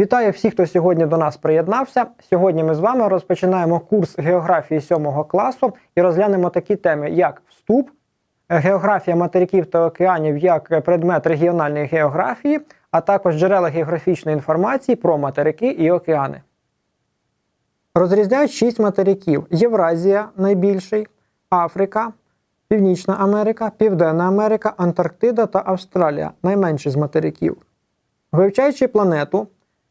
Вітаю всіх, хто сьогодні до нас приєднався. Сьогодні ми з вами розпочинаємо курс географії 7 класу і розглянемо такі теми, як вступ, географія материків та океанів як предмет регіональної географії, а також джерела географічної інформації про материки і океани. Розрізняють шість материків: Євразія найбільший, Африка, Північна Америка, Південна Америка, Антарктида та Австралія найменші з материків. Вивчаючи планету,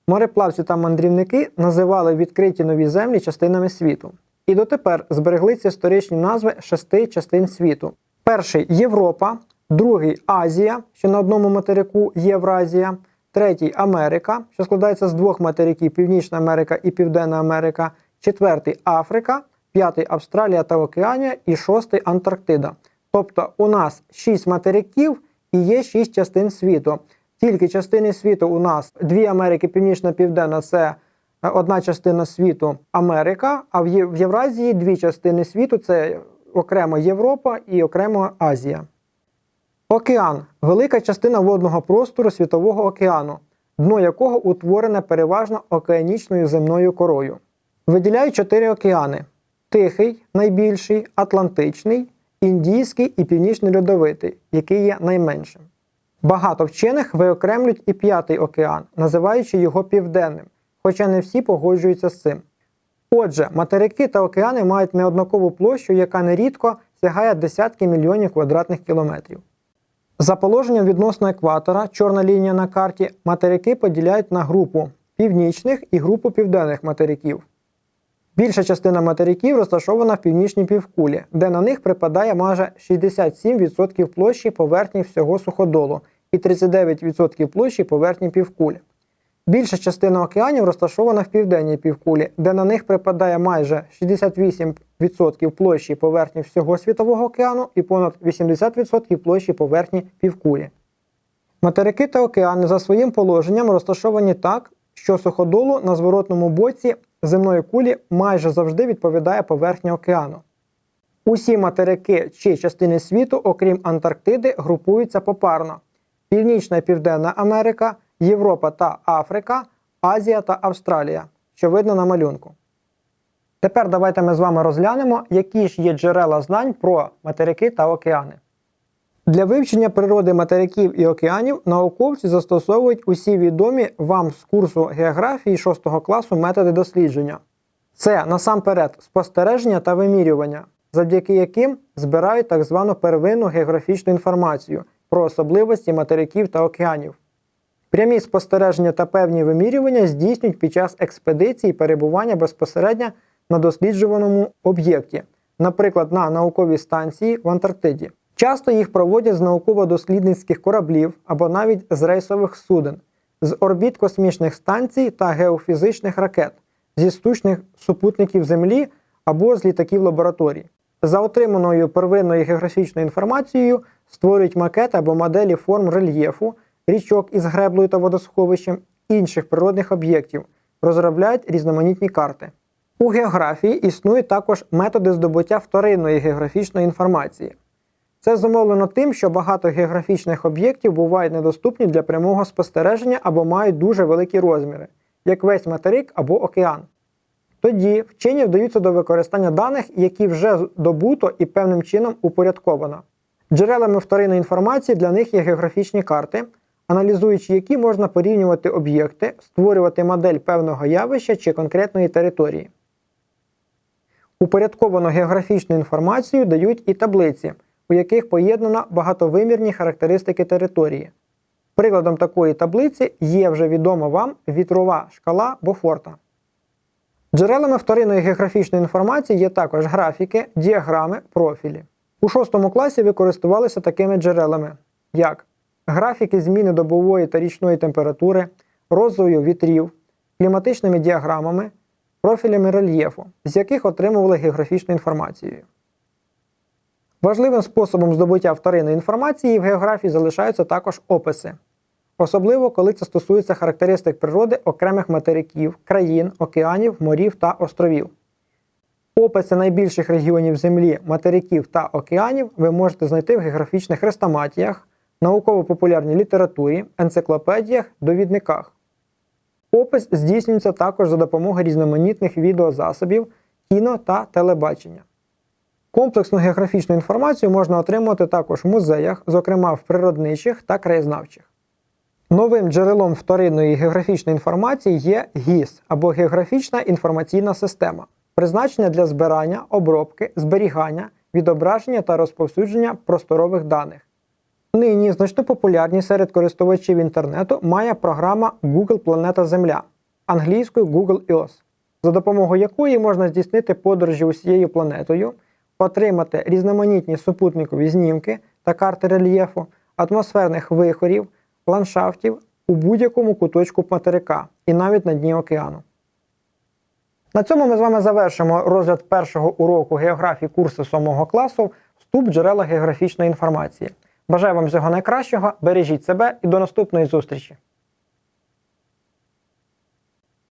мореплавці та мандрівники називали відкриті нові землі частинами світу. І дотепер зберегли ці назви шести частин світу. Перший Європа, другий Азія, що на одному материку Євразія, третій Америка, що складається з двох материків Північна Америка і Південна Америка, четвертий Африка, п'ятий Австралія та Океанія і шостий Антарктида. Тобто у нас шість материків і є шість частин світу. Тільки частини світу у нас дві Америки, Північна Південна це одна частина світу Америка, а в Євразії дві частини світу це окремо Європа і окремо Азія. Океан велика частина водного простору Світового океану, дно якого утворене переважно океанічною земною корою. Виділяють чотири океани: Тихий, найбільший, Атлантичний, Індійський і Північний льодовитий, який є найменшим. Багато вчених виокремлюють і п'ятий океан, називаючи його південним, хоча не всі погоджуються з цим. Отже, материки та океани мають неоднакову площу, яка нерідко сягає десятки мільйонів квадратних кілометрів. За положенням відносно екватора, чорна лінія на карті, материки поділяють на групу північних і групу південних материків. Більша частина материків розташована в північній півкулі, де на них припадає майже 67% площі поверхні всього суходолу і 39% площі поверхні півкулі. Більша частина океанів розташована в південній півкулі, де на них припадає майже 68% площі поверхні всього світового океану і понад 80% площі поверхні півкулі. Материки та океани за своїм положенням розташовані так, що суходолу на зворотному боці земної кулі майже завжди відповідає поверхня океану. Усі материки чи частини світу, окрім Антарктиди, групуються попарно: Північна і Південна Америка, Європа та Африка, Азія та Австралія, що видно на малюнку. Тепер давайте ми з вами розглянемо, які ж є джерела знань про материки та океани. Для вивчення природи материків і океанів науковці застосовують усі відомі вам з курсу географії 6 класу методи дослідження. Це насамперед спостереження та вимірювання, завдяки яким збирають так звану первинну географічну інформацію про особливості материків та океанів. Прямі спостереження та певні вимірювання здійснюють під час експедиції перебування безпосередньо на досліджуваному об'єкті, наприклад, на науковій станції в Антарктиді. Часто їх проводять з науково-дослідницьких кораблів або навіть з рейсових суден, з орбіт космічних станцій та геофізичних ракет, зі штучних супутників Землі або з літаків лабораторій. За отриманою первинною географічною інформацією створюють макети або моделі форм рельєфу, річок із греблею та водосховищем, інших природних об'єктів, розробляють різноманітні карти. У географії існують також методи здобуття вторинної географічної інформації. Це зумовлено тим, що багато географічних об'єктів бувають недоступні для прямого спостереження або мають дуже великі розміри, як весь материк або океан. Тоді вчені вдаються до використання даних, які вже добуто і певним чином упорядковано. Джерелами вторинної інформації для них є географічні карти, аналізуючи які можна порівнювати об'єкти, створювати модель певного явища чи конкретної території. Упорядковану географічну інформацію дають і таблиці, у яких поєднано багатовимірні характеристики території. Прикладом такої таблиці є вже відома вам вітрова шкала Бофорта. Джерелами вторинної географічної інформації є також графіки, діаграми, профілі. У 6 класі ви користувалися такими джерелами, як графіки зміни добової та річної температури, розою вітрів, кліматичними діаграмами, профілями рельєфу, з яких отримували географічну інформацію. Важливим способом здобуття вторинної інформації в географії залишаються також описи, особливо коли це стосується характеристик природи окремих материків, країн, океанів, морів та островів. Описи найбільших регіонів Землі, материків та океанів ви можете знайти в географічних хрестоматіях, науково-популярній літературі, енциклопедіях, довідниках. Опис здійснюється також за допомогою різноманітних відеозасобів, кіно та телебачення. Комплексну географічну інформацію можна отримувати також в музеях, зокрема в природничих та краєзнавчих. Новим джерелом вторинної географічної інформації є ГІС або географічна інформаційна система, призначена для збирання, обробки, зберігання, відображення та розповсюдження просторових даних. Нині значну популярність серед користувачів інтернету має програма Google Планета Земля англійською Google Earth, за допомогою якої можна здійснити подорожі усією планетою, отримати різноманітні супутникові знімки та карти рельєфу, атмосферних вихорів, ландшафтів у будь-якому куточку материка і навіть на дні океану. На цьому ми з вами завершимо розгляд першого уроку географії курсу 7 класу Вступ джерела географічної інформації. Бажаю вам всього найкращого, бережіть себе і до наступної зустрічі!